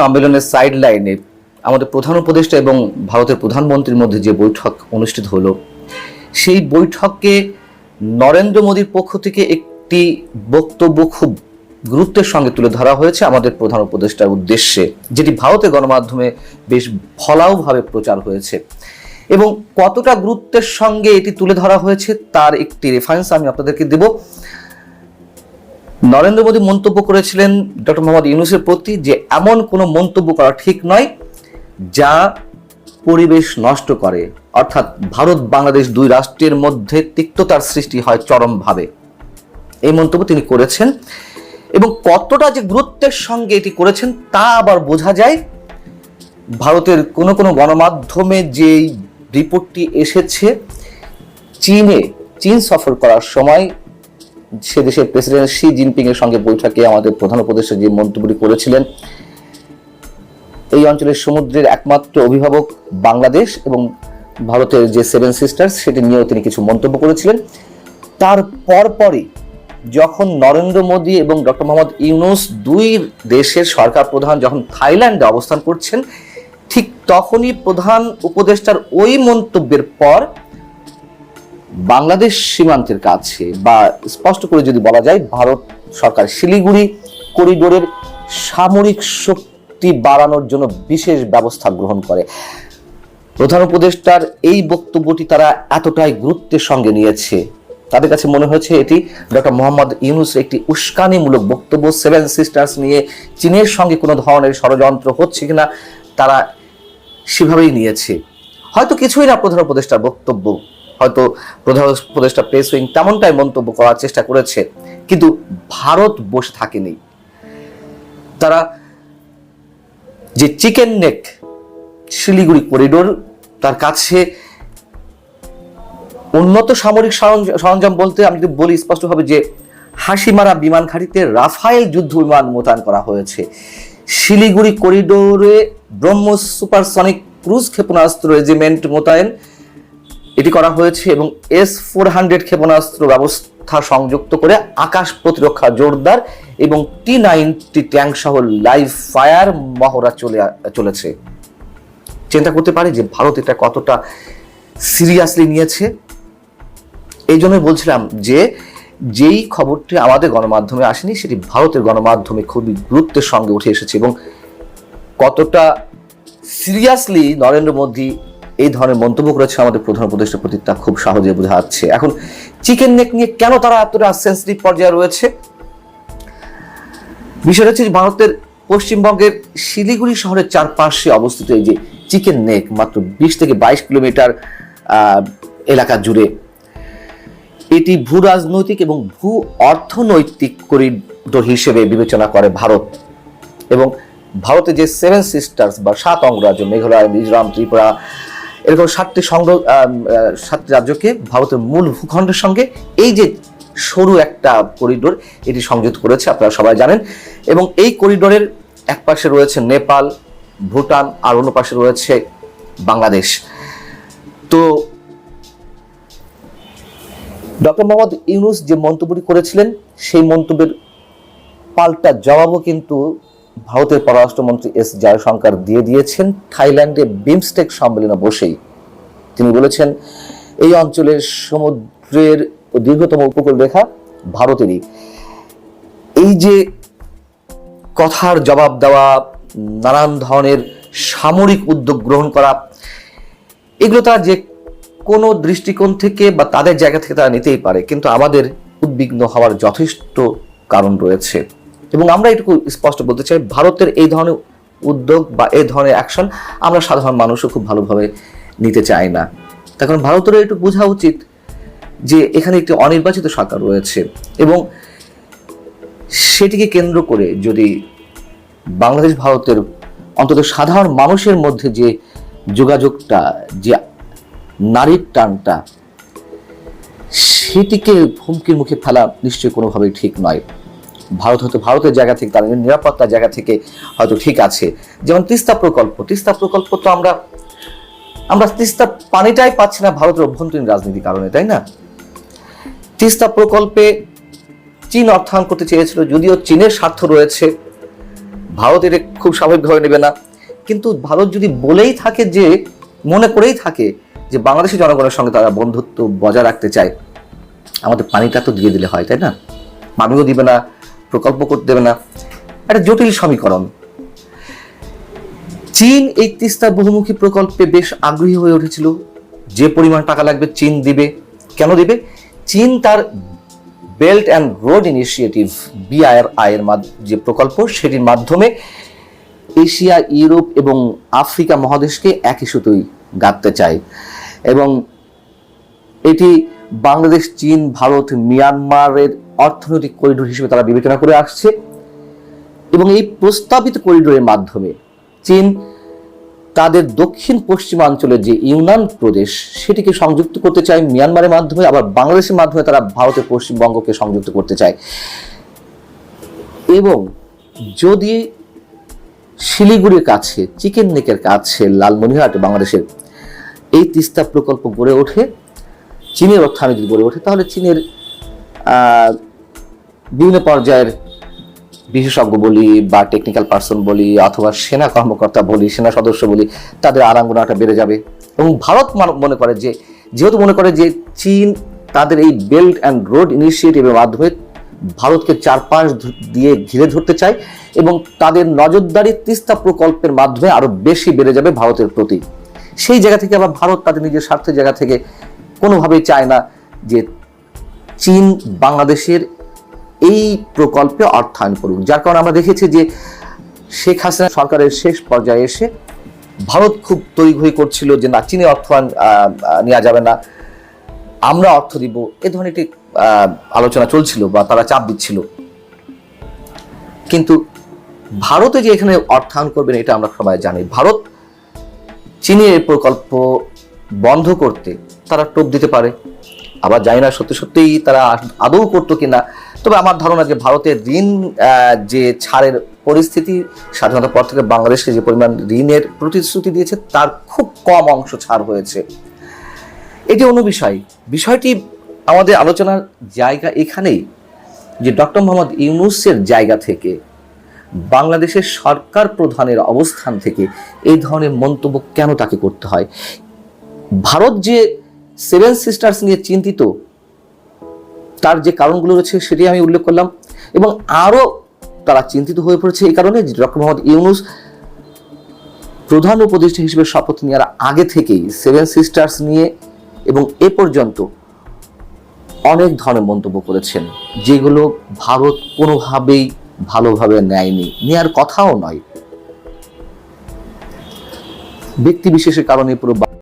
সম্মেলনের সাইড লাইনে আমাদের প্রধান উপদেষ্টা এবং ভারতের প্রধানমন্ত্রীর মধ্যে যে বৈঠক অনুষ্ঠিত হলো, সেই বৈঠকে নরেন্দ্র মোদীর পক্ষ থেকে একটি বক্তব্য খুব গুরুত্বের সঙ্গে তুলে ধরা হয়েছে আমাদের প্রধান উপদেষ্টার উদ্দেশ্যে, যেটি ভারতের গণমাধ্যমে বেশ ফলাওভাবে প্রচার হয়েছে। এবং কতটা গুরুত্বের সঙ্গে এটি তুলে ধরা হয়েছে তার একটি রেফারেন্স আমি আপনাদেরকে দেব। নরেন্দ্র মোদী মন্তব্য করেছিলেন ডক্টর মোহাম্মদ ইউনুসের প্রতি যে এমন কোনো মন্তব্য করা ঠিক নয় যা পরিবেশ নষ্ট করে। অর্থাৎ ভারত বাংলাদেশ দুই রাষ্ট্রের মধ্যে তিক্ততার সৃষ্টি হয় চরমভাবে। এই মন্তব্য তিনি করেছেন এবং কতটা যে গুরুত্বের সঙ্গে এটি করেছেন তা আবার বোঝা যায়। ভারতের কোনো কোনো গণমাধ্যমে যে রিপোর্টটি এসেছে, চীনে চীন সফর করার সময় সে দেশের প্রেসিডেন্ট শি জিনপিং এর সঙ্গে বৈঠকে আমাদের প্রধান উপদেষ্টা যে মন্তব্যটি করেছিলেন, এই অঞ্চলের সমুদ্রের একমাত্র অভিভাবক বাংলাদেশ এবং ভারতের যে সেভেন সিস্টার্স সেটি নিয়েও তিনি কিছু মন্তব্য করেছিলেন। তার পরপরই যখন নরেন্দ্র মোদী এবং ডক্টর মোহাম্মদ ইউনুস দুই দেশের সরকার প্রধান যখন থাইল্যান্ডে অবস্থান করছেন, ঠিক তখনই প্রধান উপদেষ্টার ওই মন্তব্যের পর বাংলাদেশ সীমান্তের কাছে বা স্পষ্ট করে যদি বলা যায়, ভারত সরকার শিলিগুড়ি করিডোরের সামরিক শক্তি বাড়ানোর জন্য বিশেষ ব্যবস্থা গ্রহণ করে। প্রধান উপদেষ্টার এই বক্তব্যটি তারা এতটাই গুরুত্বের সঙ্গে নিয়েছে। তাদের কাছে মনে হয়েছে এটি ডক্টর মোহাম্মদ ইউনুসের একটি উস্কানিমূলক বক্তব্য। সেভেন সিস্টার্স নিয়ে চীনের সঙ্গে কোনো ধরনের ষড়যন্ত্র হচ্ছে কিনা তারা সেভাবেই নিয়েছে। হয়তো কিছুই না প্রধান উপদেষ্টার বক্তব্য। হয়তো প্রধান উপদেষ্টা প্রেস উইং তেমনটাই মন্তব্য করার চেষ্টা করেছে, কিন্তু ভারত বসে থাকেনি। তারা যে চিকেন নেক শিলিগুড়ি করিডোর, তার কাছে উন্নত সামরিক সরঞ্জাম বলতে আমি যদি বলি স্পষ্টভাবে যে হাসিমারা বিমান ঘাঁটিতে রাফায়েল যুদ্ধ বিমান মোতায়েন করা হয়েছে। শিলিগুড়ি করিডোরে ব্রহ্মোস সুপারসনিক ক্রুজ ক্ষেপণাস্ত্র রেজিমেন্ট মোতায়েন এটি করা হয়েছে এবং এস ফোর হান্ড্রেড ক্ষেপণাস্ত্র ব্যবস্থা সংযুক্ত করে আকাশ প্রতিরক্ষা জোরদার এবং টি নাইনটি ট্যাঙ্ক সহ লাইভ ফায়ার মহড়া চলে চলেছে। চিন্তা করতে পারে যে ভারত এটা কতটা সিরিয়াসলি নিয়েছে? এই জন্যই বলছিলাম যে যেই খবরটি আমাদের গণমাধ্যমে আসেনি, সেটি ভারতের গণমাধ্যমে খুবই গুরুত্বের সঙ্গে উঠে এসেছে এবং কতটা সিরিয়াসলি নরেন্দ্র মোদী এই ধরনের মন্তব্য করেছে আমাদের প্রধান উপদেষ্টার প্রতি তা খুব সহজে বোঝা যাচ্ছে এখন চিকেন নেক নিয়ে কেন তারা এতটা সেন্সিটিভ পর্যায়ে রয়েছে? বিষয়টা হচ্ছে ভারতের পশ্চিমবঙ্গের শিলিগুড়ি শহরের চারপাশে অবস্থিত এই যে চিকেন নেক, মাত্র বিশ থেকে বাইশ কিলোমিটার এলাকা জুড়ে। এটি ভূ রাজনৈতিক এবং ভূ অর্থনৈতিক করিডোর হিসেবে বিবেচনা করে ভারত। এবং ভারতে যে সেভেন সিস্টার্স বা সাত অঙ্গরাজ্য, মেঘালয়, মিজোরাম, ত্রিপুরা এরকম সাতটি সংঘ সাতটি রাজ্যকে ভারতের মূল ভূখণ্ডের সঙ্গে এই যে সরু একটা করিডোর, এটি সংযুক্ত করেছে, আপনারা সবাই জানেন। এবং এই করিডোরের এক পাশে রয়েছে নেপাল, ভুটান, আর অন্য পাশে রয়েছে বাংলাদেশ। তো ডক্টর মোহাম্মদ ইউনুস যে মন্তব্যটি করেছিলেন, সেই মন্তব্যের পাল্টা জবাবও কিন্তু ভারতের পররাষ্ট্রমন্ত্রী এস জয়শঙ্কর দিয়ে দিয়েছেন। থাইল্যান্ডে বিমস্টেক সম্মেলনে বসেই তিনি বলেছেন, এই অঞ্চলের সমুদ্রের দীর্ঘতম উপকূল রেখা ভারতেরই। এই যে কথার জবাব দেওয়া, নানান ধরনের সামরিক উদ্যোগ গ্রহণ করা, এগুলো তারা যে কোনো দৃষ্টিকোণ থেকে বা তাদের জায়গা থেকে তারা নিতেই পারে, কিন্তু আমাদের উদ্বিগ্ন হওয়ার যথেষ্ট কারণ রয়েছে। এবং আমরা এটুকু স্পষ্ট বলতে চাই, ভারতের এই ধরনের উদ্যোগ বা এই ধরনের অ্যাকশন আমরা সাধারণ মানুষও খুব ভালোভাবে নিতে চাই না। তার কারণ ভারতেরও একটু বোঝা উচিত যে এখানে একটি অনির্বাচিত সরকার রয়েছে এবং সেটিকে কেন্দ্র করে যদি বাংলাদেশ, ভারতের অন্তত সাধারণ মানুষের মধ্যে যে যোগাযোগটা, যে নারীর টানটা, সেটিকে হুমকির মুখে ফেলা নিশ্চয়ই কোনোভাবেই ঠিক নয়। ভারত হয়তো ভারতের জায়গা থেকে তাদের নিরাপত্তার জায়গা থেকে হয়তো ঠিক আছে। যেমন তিস্তা প্রকল্প তিস্তা প্রকল্প তো আমরা আমরা তিস্তা পানিটাই পাচ্ছি না ভারতের অভ্যন্তরীণ রাজনীতির কারণে, তাই না? তিস্তা প্রকল্পে চীন অর্থায়ন করতে চেয়েছিল, যদিও চীনের স্বার্থ রয়েছে, ভারত এটা খুব স্বাভাবিকভাবে নেবে না। কিন্তু ভারত যদি বলেই থাকে যে, মনে করেই থাকে যে বাংলাদেশের জনগণের সঙ্গে তারা বন্ধুত্ব বজায় রাখতে চায়, আমাদের পানিটা তো দিয়ে দিলে হয়, তাই না? পানিও দিবে না প্রকল্প করতে দেবে না। একটা জটিল সমীকরণ। চীন এই তিস্তা বহুমুখী প্রকল্পে বেশ আগ্রহী হয়ে উঠেছিল। যে পরিমাণ টাকা লাগবে চীন দিবে। কেন দিবে? চীন তার belt and road initiative BRI এর যে প্রকল্প, সেটির মাধ্যমে এশিয়া, ইউরোপ এবং আফ্রিকা মহাদেশকে একই সুতোই গাঁথতে চায়। এবং এটি বাংলাদেশ, চীন, ভারত, মিয়ানমারের অর্থনৈতিক করিডোর হিসেবে তারা বিবেচনা করে আসছে এবং এই প্রস্তাবিত করিডোরের মাধ্যমে চীন তাদের দক্ষিণ পশ্চিমাঞ্চলের যে ইউনান প্রদেশ সেটিকে সংযুক্ত করতে চায় মিয়ানমারের মাধ্যমে, আবার বাংলাদেশের মাধ্যমে তারা ভারতের পশ্চিমবঙ্গকে সংযুক্ত করতে চায়। এবং যদি শিলিগুড়ির কাছে, চিকেন নেকের কাছে, লালমনিরহাট বাংলাদেশের এই তিস্তা প্রকল্প গড়ে ওঠে, চীনের অর্থনীতি গড়ে ওঠে, তাহলে চীনের বিভিন্ন পর্যায়ের বিশেষজ্ঞ বলি বা টেকনিক্যাল পার্সন বলি অথবা সেনা কর্মকর্তা বলি, সেনা সদস্য বলি, তাদের আরাঙ্গনাটা বেড়ে যাবে। এবং ভারত মনে করে যে, যেহেতু মনে করে যে চীন তাদের এই বেল্ট অ্যান্ড রোড ইনিশিয়েটিভের মাধ্যমে ভারতকে চারপাশ দিয়ে ঘিরে ধরতে চায় এবং তাদের নজরদারি তিস্তা প্রকল্পের মাধ্যমে আরও বেশি বেড়ে যাবে ভারতের প্রতি। সেই জায়গা থেকে আবার ভারত তাদের নিজের স্বার্থের জায়গা থেকে কোনোভাবেই চায় না যে চীন বাংলাদেশের এই প্রকল্পে অর্থায়ন করুক। যার কারণে আমরা দেখেছি যে শেখ হাসিনা সরকারের শেষ পর্যায়ে এসে ভারত খুব তৈরি করছিল যে, না চীনে অর্থায়ন নেওয়া যাবে না। আমরা অর্থ দিব। এ ধরনের একটি আলোচনা চলছিল বা তারা চাপ দিচ্ছিল। কিন্তু ভারতে যে এখানে অর্থায়ন করবেন, এটা আমরা সবাই জানি। ভারত চীনের প্রকল্প বন্ধ করতে তারা টোপ দিতে পারে। আবার জানি না সত্যি সত্যিই তারা আদৌ করতো কিনা। তবে আমার ধারণা যে ভারতের ঋণ যে ছাড়ের পরিস্থিতি স্বাধীনতার পর থেকে বাংলাদেশকে যে পরিমাণ ঋণের প্রতিশ্রুতি দিয়েছে, তার খুব কম অংশ ছাড় হয়েছে। এটি অন্য বিষয়। বিষয়টি আমাদের আলোচনার জায়গা এখানেই যে ডক্টর মোহাম্মদ ইউনুসের জায়গা থেকে, বাংলাদেশের সরকার প্রধানের অবস্থান থেকে এই ধরনের মন্তব্য কেন তাকে করতে হয়? ভারত যে সেভেন সিস্টার্স নিয়ে চিন্তিত, তার যে কারণগুলো রয়েছে সেটি আমি উল্লেখ করলাম এবং আরও তারা চিন্তিত হয়ে পড়েছে এই কারণে ডক্টর মোহাম্মদ ইউনুস প্রধান উপদেষ্টা হিসেবে শপথ নেওয়ার আগে থেকেই সেভেন সিস্টার্স নিয়ে এবং এ পর্যন্ত অনেক ধরনের মন্তব্য করেছেন, যেগুলো ভারত কোনোভাবেই ভালোভাবে নেয়নি। নেয়ার কথাও নয়। ব্যক্তি বিশেষের কারণে পুরো